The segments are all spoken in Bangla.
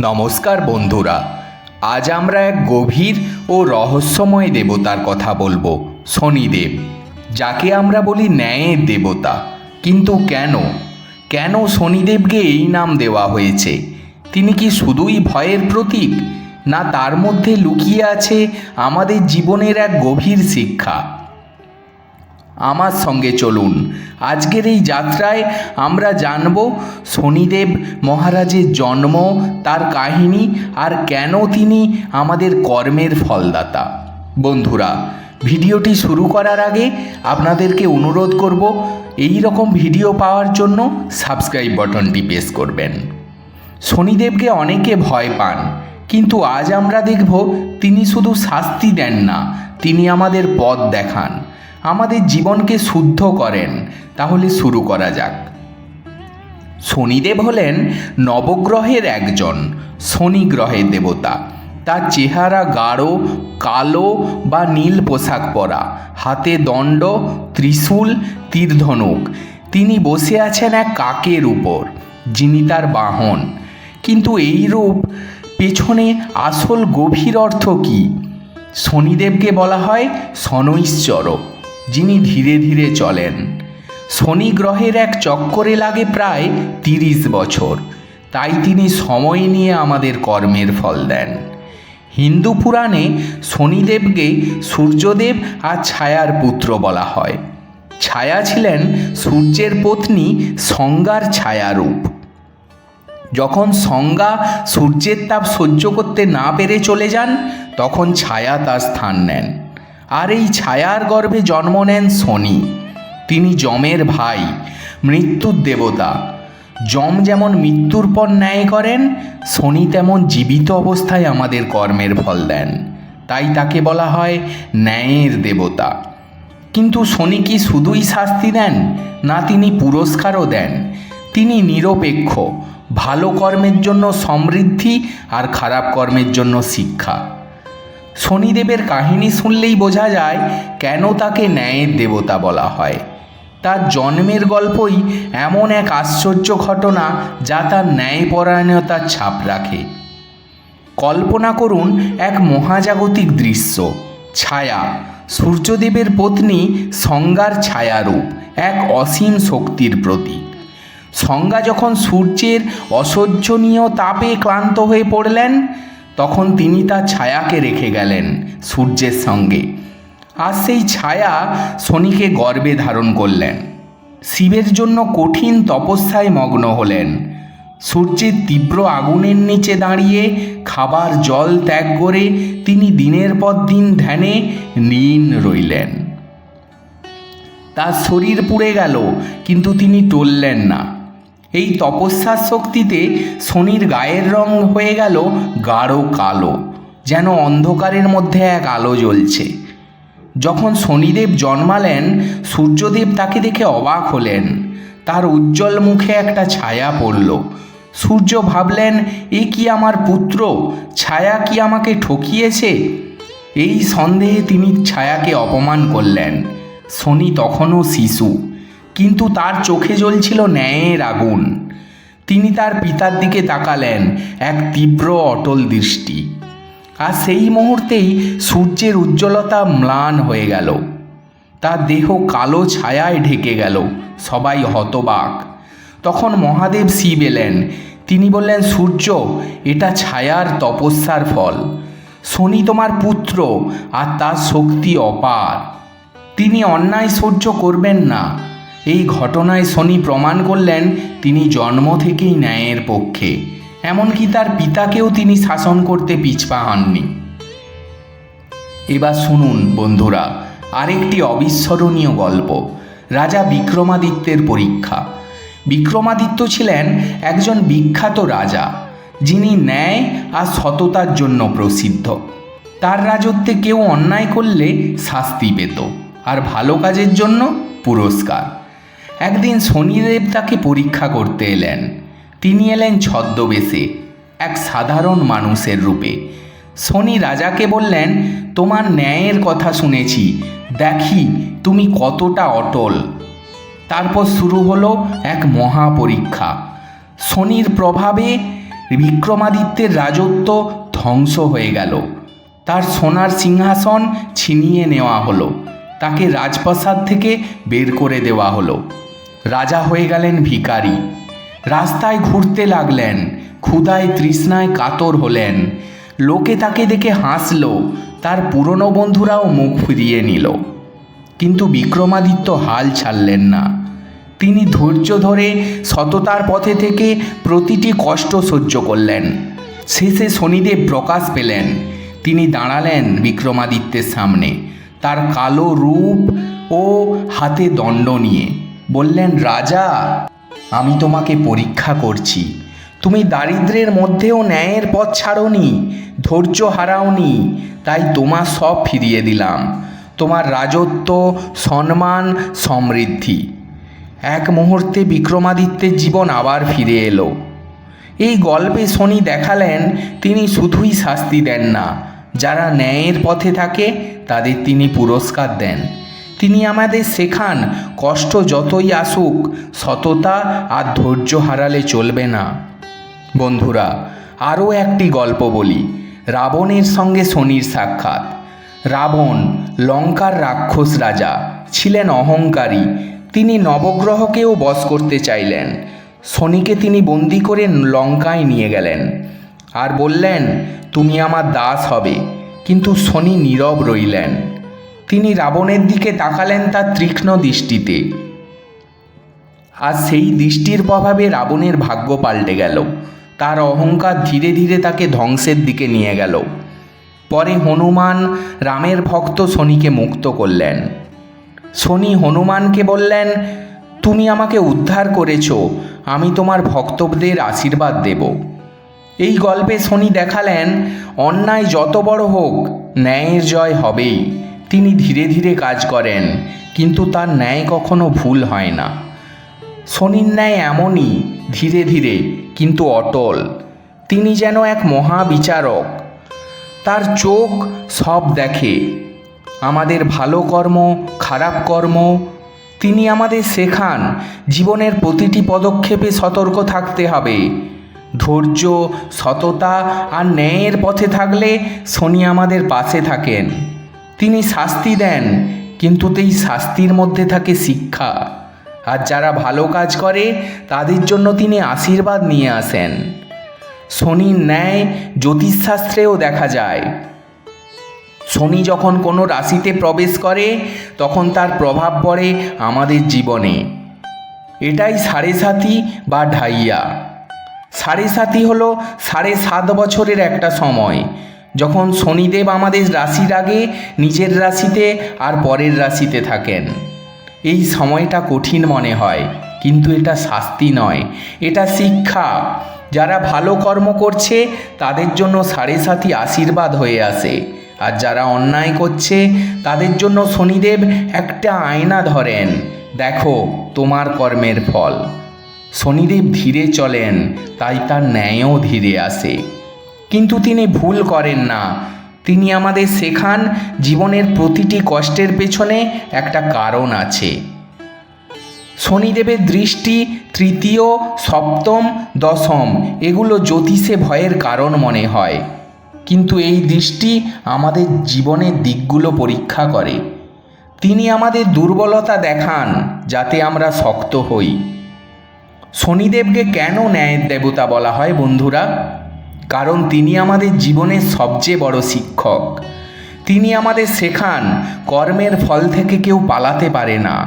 নমস্কার বন্ধুরা, আজ আমরা এক গভীর ও রহস্যময় দেবতার কথা বলব, শনিদেব, যাকে আমরা বলি ন্যায়ের দেবতা। কিন্তু কেন? কেন শনিদেবকে এই নাম দেওয়া হয়েছে? তিনি কি শুধুই ভয়ের প্রতীক? না তার মধ্যে লুকিয়ে আছে আমাদের জীবনের এক গভীর শিক্ষা? আমার সঙ্গে চলুন। আজকের এই যাত্রায় আমরা জানব শনিদেব মহারাজের জন্ম, তার কাহিনী আর কেন তিনি আমাদের কর্মের ফলদাতা। বন্ধুরা, ভিডিওটি শুরু করার আগে আপনাদেরকে অনুরোধ করব, এই রকম ভিডিও পাওয়ার জন্য সাবস্ক্রাইব বাটনটি প্রেস করবেন। শনিদেবকে অনেকে ভয় পান, কিন্তু আজ আমরা দেখব তিনি শুধু শাস্তি দেন না, তিনি আমাদের পথ দেখান। আমাদের জীবনকে শুদ্ধ করেন, তাহলে শুরু করা যাক। শনিদেব হলেন নবগ্রহের একজন শনি গ্রহের দেবতা। তার চেহারা গাঢ়, কালো বা নীল পোশাক পরা। হাতে দণ্ড, ত্রিশূল, তীরধনুক। তিনি বসে আছেন এক কাকের উপর, যিনি তার বাহন। কিন্তু এই রূপ পেছনে আসল গভীর অর্থ কী? শনিদেবকে বলা হয় শনৈশ্চর যিনি ধীরে ধীরে চলেন। শনি গ্রহের এক চক্করে লাগে প্রায় তিরিশ বছর। তাই তিনি সময় নিয়ে আমাদের কর্মের ফল দেন। হিন্দু পুরাণে শনিদেবকে সূর্যদেব আর ছায়ার পুত্র বলা হয়। ছায়া ছিলেন সূর্যের পত্নী সংজ্ঞার ছায়ারূপ। যখন সংজ্ঞা সূর্যের তাপ সহ্য করতে না পেরে চলে যান, তখন ছায়া তার স্থান নেন। আর এই ছায়ার গর্ভে জন্ম নেন শনি। তিনি যমের ভাই, মৃত্যুর দেবতা। যম যেমন মৃত্যুর পর ন্যায় করেন, শনি তেমন জীবিত অবস্থায় আমাদের কর্মের ফল দেন। তাই তাকে বলা হয় ন্যায়ের দেবতা। কিন্তু শনি কি শুধুই শাস্তি দেন, না তিনি পুরস্কারও দেন? তিনি নিরপেক্ষ, ভালো কর্মের জন্য সমৃদ্ধি আর খারাপ কর্মের জন্য শিক্ষা। শনিদেবের কাহিনী শুনলেই বোঝা যায় কেন তাকে ন্যায়ের দেবতা বলা হয়। তার জন্মের গল্পই এমন এক আশ্চর্য ঘটনা যা তার ন্যায়পরায়ণতার ছাপ রাখে। কল্পনা করুন এক মহাজাগতিক দৃশ্য, ছায়া। সূর্যদেবের পত্নী সংজ্ঞার ছায়ারূপ, এক অসীম শক্তির প্রতীক। সংজ্ঞা যখন সূর্যের অসহ্যনীয় তাপে ক্লান্ত হয়ে পড়লেন তখন তিনি তার ছায়াকে রেখে গেলেন সূর্যের সঙ্গে। আর সেই ছায়া শনিকে গর্বে ধারণ করলেন। শিবের জন্য কঠিন তপস্যায় মগ্ন হলেন। সূর্যের তীব্র আগুনের নিচে দাঁড়িয়ে খাবার জল ত্যাগ করে তিনি দিনের পর দিন ধ্যানে নীন রইলেন। তার শরীর পুড়ে গেল, কিন্তু তিনি টললেন না। এই তপস্যার শক্তিতে শনির গায়ের রং হয়ে গেল গাঢ় কালো, যেন অন্ধকারের মধ্যে এক আলো জ্বলছে। যখন শনিদেব জন্মালেন, সূর্যদেব তাকে দেখে অবাক হলেন। তার উজ্জ্বল মুখে একটা ছায়া পড়ল। সূর্য ভাবলেন, এ কি আমার পুত্র? ছায়া কি আমাকে ঠকিয়েছে? এই সন্দেহে তিনি ছায়াকে অপমান করলেন। শনি তখনও শিশু। কিন্তু তার চোখে জ্বলছিল ন্যায়ের আগুন। তিনি তার পিতার দিকে তাকালেন, এক তীব্র অটল দৃষ্টি। আর সেই মুহূর্তেই সূর্যের উজ্জ্বলতা ম্লান হয়ে গেল। তার দেহ কালো ছায়ায় ঢেকে গেল, সবাই হতবাক। তখন মহাদেব শিব এলেন। তিনি বললেন, সূর্য, এটা ছায়ার তপস্যার ফল। শনি তোমার পুত্র, আর তার শক্তি অপার। তিনি অন্যায় সহ্য করবেন না। এই ঘটনায় শনি প্রমাণ করলেন তিনি জন্ম থেকেই ন্যায়ের পক্ষে। এমনকি তার পিতাকেও তিনি শাসন করতে পিছপা হননি। এবার শুনুন বন্ধুরা, আরেকটি অবিস্মরণীয় গল্প, রাজা বিক্রমাদিত্যের পরীক্ষা। বিক্রমাদিত্য ছিলেন একজন বিখ্যাত রাজা, যিনি ন্যায় আর সততার জন্য প্রসিদ্ধ। তার রাজত্বে কেউ অন্যায় করলে শাস্তি পেত, আর ভালো কাজের জন্য পুরস্কার। একদিন শনিদেব তাকে পরীক্ষা করতে এলেন। তিনি এলেন ছদ্মবেশে, এক সাধারণ মানুষের রূপে। শনি রাজাকে বললেন, তোমার ন্যায়ের কথা শুনেছি। দেখি তুমি কতটা অটল। তারপর শুরু হলো এক মহা পরীক্ষা শনির প্রভাবে বিক্রমাদিত্যের রাজত্ব ধ্বংস হয়ে গেল। তার সোনার সিংহাসন ছিনিয়ে নেওয়া হলো। তাকে রাজপ্রাসাদ থেকে বের করে দেওয়া হলো। রাজা হয়ে গেলেন ভিখারি। রাস্তায় ঘুরতে লাগলেন, ক্ষুধায় তৃষ্ণায় কাতর হলেন। লোকে তাকে দেখে হাসলো, তার পুরনো বন্ধুরাও মুখ ফিরিয়ে নিল। কিন্তু বিক্রমাদিত্য হাল ছাড়লেন না। তিনি ধৈর্য ধরে সততার পথে থেকে প্রতিটি কষ্ট সহ্য করলেন। শেষে শনিদেব প্রকাশ পেলেন। তিনি দাঁড়ালেন বিক্রমাদিত্যের সামনে, তার কালো রূপ ও হাতে দণ্ড নিয়ে। বললেন, রাজা, আমি তোমাকে পরীক্ষা করছি। তুমি দারিদ্রের মধ্যেও ন্যায়ের পথ ছাড়নি, ধৈর্য হারাওনি, তাই তোমার সব ফিরিয়ে দিলাম। তোমার রাজত্ব, সম্মান, সমৃদ্ধি। এক মুহূর্তে বিক্রমাদিত্যের জীবন আবার ফিরে এলো। এই গল্পে শনি দেখালেন, তিনি শুধুই শাস্তি দেন না, যারা ন্যায়ের পথে থাকে, তাদের তিনি পুরস্কার দেন। তিনি আমাদের শেখান, কষ্ট যতই আসুক, সততা আর ধৈর্য হারালে চলবে না। বন্ধুরা, আরও একটি গল্প বলি, রাবণের সঙ্গে শনির সাক্ষাৎ। রাবণ লঙ্কার রাক্ষস রাজা, ছিলেন অহংকারী। তিনি নবগ্রহকেও বশ করতে চাইলেন। শনিকে তিনি বন্দি করে লঙ্কায় নিয়ে গেলেন। আর বললেন, তুমি আমার দাস হবে। কিন্তু শনি নীরব রইলেন। তিনি রাবণের দিকে তাকালেন তার তীক্ষ্ণ দৃষ্টিতে। আর সেই দৃষ্টির প্রভাবে রাবণের ভাগ্য পাল্টে গেল। তার অহংকার ধীরে ধীরে তাকে ধ্বংসের দিকে নিয়ে গেল। পরে হনুমান রামের ভক্ত শনিকে মুক্ত করলেন। শনি হনুমানকে বললেন, তুমি আমাকে উদ্ধার করেছ, আমি তোমার ভক্তদের আশীর্বাদ দেব। এই গল্পে শনি দেখালেন, অন্যায় যত বড় হোক, ন্যায়ের জয় হবেই। তিনি ধীরে ধীরে কাজ করেন, কিন্তু তার ন্যায় কখনো ভুল হয় না। শনির ন্যায় এমনই, ধীরে ধীরে, কিন্তু অটল। তিনি যেন এক মহাবিচারক। তার চোখ সব দেখে। আমাদের ভালো কর্ম, খারাপ কর্ম, তিনি আমাদের শেখান, জীবনের প্রতিটি পদক্ষেপে সতর্ক থাকতে হবে। ধৈর্য, সততা আর ন্যায়ের পথে থাকলে শনি আমাদের পাশে থাকেন। তিনি শাস্তি দেন, কিন্তু এই শাস্তির মধ্যে থাকে শিক্ষা। আর যারা ভালো কাজ করে, তাদের জন্য তিনি আশীর্বাদ নিয়ে আসেন। শনির ন্যায় জ্যোতিষশাস্ত্রেও দেখা যায়। শনি যখন কোনো রাশিতে প্রবেশ করে, তখন তার প্রভাব পড়ে আমাদের জীবনে। এটাই সাড়ে সাতি বা ঢাইয়া। সাড়ে সাতি হলো সাড়ে সাত বছরের একটা সময়। যখন শনিদেব আমাদের রাশির আগে নিজের রাশিতে আর পরের রাশিতে থাকেন। এই সময়টা কঠিন মনে হয়, কিন্তু এটা শাস্তি নয়। এটা শিক্ষা। যারা ভালো কর্ম করছে, তাদের জন্য সাড়ে সাতি আশীর্বাদ হয়ে আসে। আর যারা অন্যায় করছে, তাদের জন্য শনিদেব একটা আয়না ধরেন। দেখো তোমার কর্মের ফল। শনিদেব ধীরে চলেন, তাই তার ন্যায়ও ধীরে আসে। কিন্তু তিনি ভুল করেন না। তিনি আমাদের শেখান, জীবনের প্রতিটি কষ্টের পেছনে একটা কারণ আছে। শনিদেবের দৃষ্টি তৃতীয়, সপ্তম, দশম, এগুলো জ্যোতিষে ভয়ের কারণ মনে হয়। কিন্তু এই দৃষ্টি আমাদের জীবনের দিকগুলো পরীক্ষা করে। তিনি আমাদের দুর্বলতা দেখান, যাতে আমরা শক্ত হই। শনিদেবকে কেন ন্যায়ের দেবতা বলা হয় বন্ধুরা? কারণ তিনি আমাদের জীবনের সবচেয়ে বড় শিক্ষক। তিনি আমাদের শেখান, কর্মের ফল থেকে কেউ পালাতে পারে না।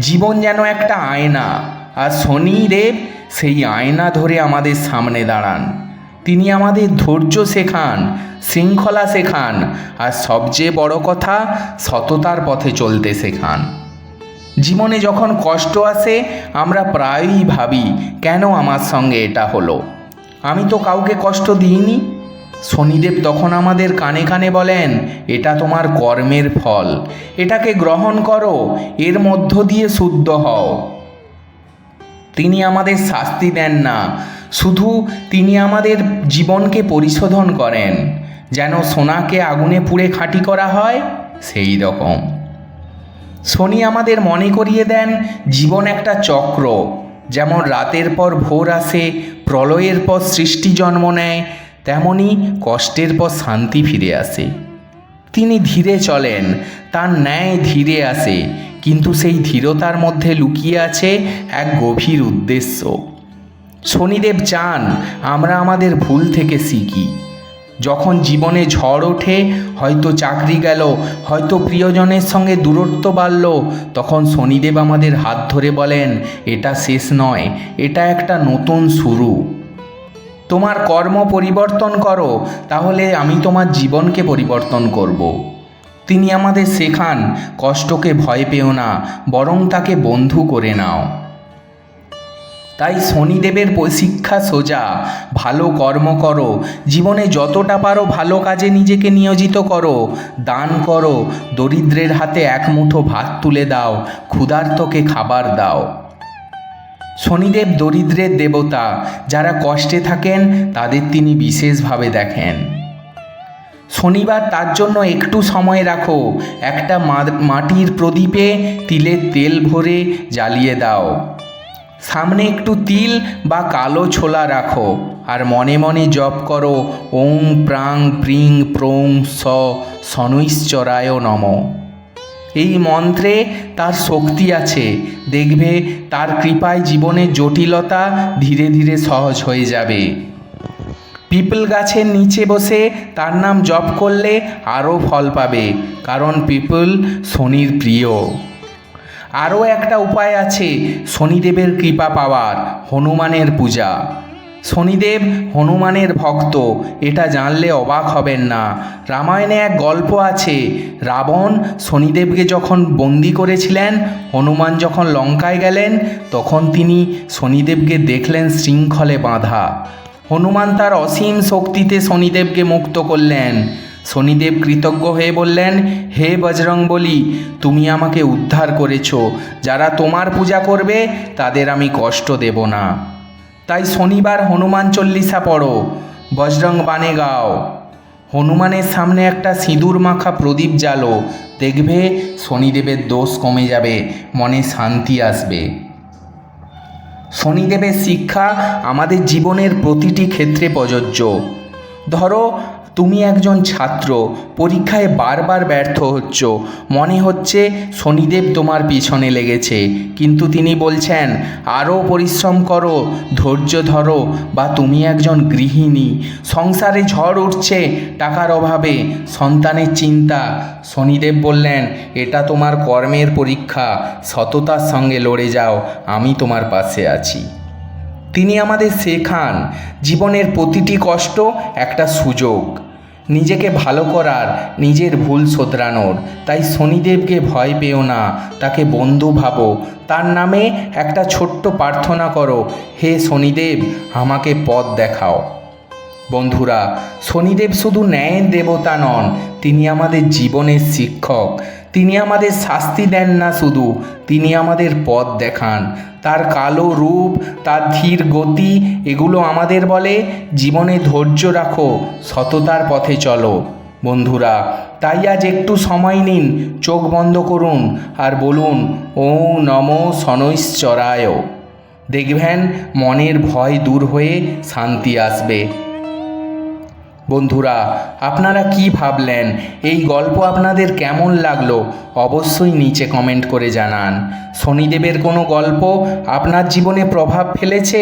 জীবন যেন একটা আয়না, আর শনিদেব সেই আয়না ধরে আমাদের সামনে দাঁড়ান। তিনি আমাদের ধৈর্য শেখান, শৃঙ্খলা শেখান, আর সবচেয়ে বড় কথা সততার পথে চলতে শেখান। জীবনে যখন কষ্ট আসে, আমরা প্রায়ই ভাবি, কেন আমার সঙ্গে এটা হলো? আমি তো কাউকে কষ্ট দিইনি। শনিদেব তখন আমাদের কানে কানে বলেন, এটা তোমার কর্মের ফল। এটাকে গ্রহণ করো, এর মধ্য দিয়ে শুদ্ধ হও। তিনি আমাদের শাস্তি দেন না। শুধু তিনি আমাদের জীবনকে পরিশোধন করেন। যেন সোনাকে আগুনে পুড়ে খাঁটি করা হয়, সেই রকম। শনি আমাদের মনে করিয়ে দেন, জীবন একটা চক্র। যেমন রাতের পর ভোর আসে, প্রলয়ের পর সৃষ্টি জন্ম নেয়, তেমনি কষ্টের পর শান্তি ফিরে আসে। তিনি ধীরে চলেন, তার ন্যায় ধীরে আসে, কিন্তু সেই ধীরতার মধ্যে লুকিয়ে আছে এক গভীর উদ্দেশ্য। শনিদেব চান, আমরা আমাদের ভুল থেকে শিখি। যখন জীবনে ঝড় ওঠে, হয়তো চাকরি গেল, হয়তো প্রিয়জনের সঙ্গে দূরত্ব বাড়ল, তখন শনিদেব আমাদের হাত ধরে বলেন, এটা শেষ নয়, এটা একটা নতুন শুরু তোমার কর্ম পরিবর্তন করো, তাহলে আমি তোমার জীবনকে পরিবর্তন করব। তিনি আমাদের শেখান, কষ্টকে ভয় পেও না, বরং তাকে বন্ধু করে নাও তাই শনিদেবের শিক্ষা সোজা। ভালো কর্ম করো। জীবনে যতটা পারো ভালো কাজে নিজেকে নিয়োজিত করো। দান করো। দরিদ্রের হাতে এক মুঠো ভাত তুলে দাও। ক্ষুধার্তকে খাবার দাও। শনিদেব দরিদ্রের দেবতা। যারা কষ্টে থাকেন, তাদের তিনি বিশেষভাবে দেখেন। শনিবার তার জন্য একটু সময় রাখো। একটা মাটির প্রদীপে তিলের তেল ভরে জ্বালিয়ে দাও। সামনে একটু তিল বা কালো ছোলা রাখো, আর মনে মনে জপ করো, ওং প্রাং প্রিং প্রং স শনৈশ্চরায় নম। এই মন্ত্রে তার শক্তি আছে, দেখবে তার কৃপায় জীবনের জটিলতা ধীরে ধীরে সহজ হয়ে যাবে। পিপল গাছের নিচে বসে তার নাম জপ করলে আরও ফল পাবে, কারণ পিপল শনির প্রিয়। আরও একটা উপায় আছে, শনিদেবের কৃপা পাওয়ার, হনুমানের পূজা। শনিদেব হনুমানের ভক্ত, এটা জানলে অবাক হবেন না। রামায়ণে এক গল্প আছে, রাবণ শনিদেবকে যখন বন্দি করেছিলেন, হনুমান যখন লঙ্কায় গেলেন, তখন তিনি শনিদেবকে দেখলেন শৃঙ্খলে বাঁধা। হনুমান তার অসীম শক্তিতে শনিদেবকে মুক্ত করলেন। শনিদেব কৃতজ্ঞ হয়ে বললেন, হে বজরং বলি, তুমি আমাকে উদ্ধার করেছ। যারা তোমার পূজা করবে, তাদের আমি কষ্ট দেব না। তাই শনিবার হনুমান চল্লিশা পড়ো। বজরং বানে গাও। হনুমানের সামনে একটা সিঁদুর মাখা প্রদীপ জ্বালো। দেখবে শনিদেবের দোষ কমে যাবে, মনে শান্তি আসবে। শনিদেবের শিক্ষা আমাদের জীবনের প্রতিটি ক্ষেত্রে প্রযোজ্য। ধরো তুমি একজন ছাত্র, পরীক্ষায় বারবার ব্যর্থ হচ্ছ। মনে হচ্ছে শনিদেব তোমার পিছনে লেগেছে। কিন্তু তিনি বলছেন, আরও পরিশ্রম করো, ধৈর্য ধরো, বা তুমি একজন গৃহিণী। সংসারে ঝড় উঠছে, টাকার অভাবে, সন্তানের চিন্তা। শনিদেব বললেন, এটা তোমার কর্মের পরীক্ষা, সততার সঙ্গে লড়ে যাও, আমি তোমার পাশে আছি। তিনি আমাদের শেখান জীবনের প্রতিটি কষ্ট একটা সুযোগ। নিজেকে ভালো করার, নিজের ভুল শোধরানোর। তাই শনিদেবকে ভয় পেও না, তাকে বন্ধু ভাবো। তার নামে একটা ছোট্ট প্রার্থনা করো, হে শনিদেব, আমাকে পথ দেখাও। বন্ধুরা, শনিদেব শুধু ন্যায়ের দেবতা নন, তিনি আমাদের জীবনের শিক্ষক। তিনি আমাদের শাস্তি দেন না শুধু, তিনি আমাদের পথ দেখান। তার কালো রূপ, তার ধীর গতি, এগুলো আমাদের বলে, জীবনে ধৈর্য রাখো, সততার পথে চলো। বন্ধুরা, তাই আজ একটু সময় নিন, চোখ বন্ধ করুন, আর বলুন ও নম সনৈশ্চরায় দেখবেন, মনের ভয় দূর হয়ে শান্তি আসবে। বন্ধুরা, আপনারা কি ভাবলেন? এই গল্প আপনাদের কেমন লাগল? অবশ্যই নিচে কমেন্ট করে জানান। শনিদেবের কোনো গল্প আপনার জীবনে প্রভাব ফেলেছে?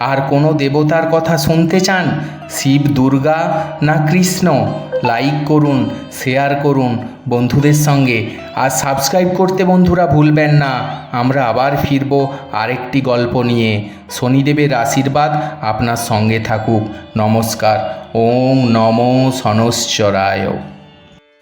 আর কোনো দেবতার কথা শুনতে চান? শিব, দুর্গা না কৃষ্ণ? লাইক করুন শেয়ার করুন বন্ধুদের সঙ্গে। আর সাবস্ক্রাইব করতে বন্ধুরা ভুলবেন না। আমরা আবার ফিরব আরেকটি গল্প নিয়ে। শনিদেবের আশীর্বাদ আপনার সঙ্গে থাকুক। নমস্কার। ওম নমো শনশ্চরায়।